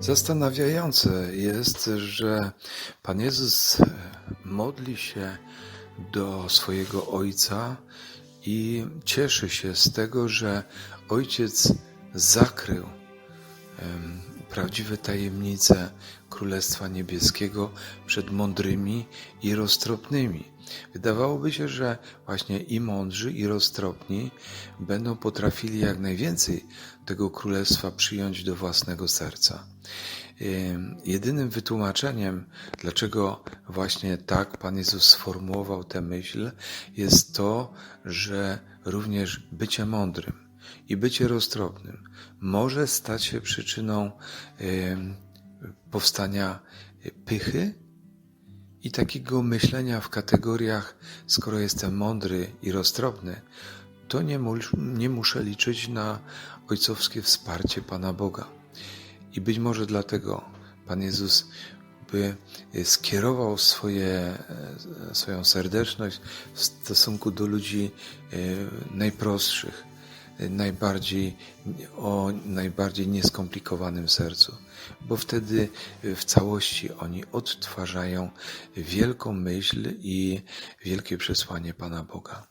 Zastanawiające jest, że Pan Jezus modli się do swojego Ojca i cieszy się z tego, że Ojciec zakrył prawdziwe tajemnice Królestwa Niebieskiego przed mądrymi i roztropnymi. Wydawałoby się, że właśnie i mądrzy, i roztropni będą potrafili jak najwięcej tego Królestwa przyjąć do własnego serca. Ym, Jedynym wytłumaczeniem, dlaczego właśnie tak Pan Jezus sformułował tę myśl, jest to, że również bycie mądrym i bycie roztropnym może stać się przyczyną powstania pychy i takiego myślenia w kategoriach, skoro jestem mądry i roztropny, to nie, nie muszę liczyć na ojcowskie wsparcie Pana Boga. I być może dlatego Pan Jezus by skierował swoje, swoją serdeczność w stosunku do ludzi e, najprostszych, najbardziej, o najbardziej nieskomplikowanym sercu, bo wtedy w całości oni odtwarzają wielką myśl i wielkie przesłanie Pana Boga.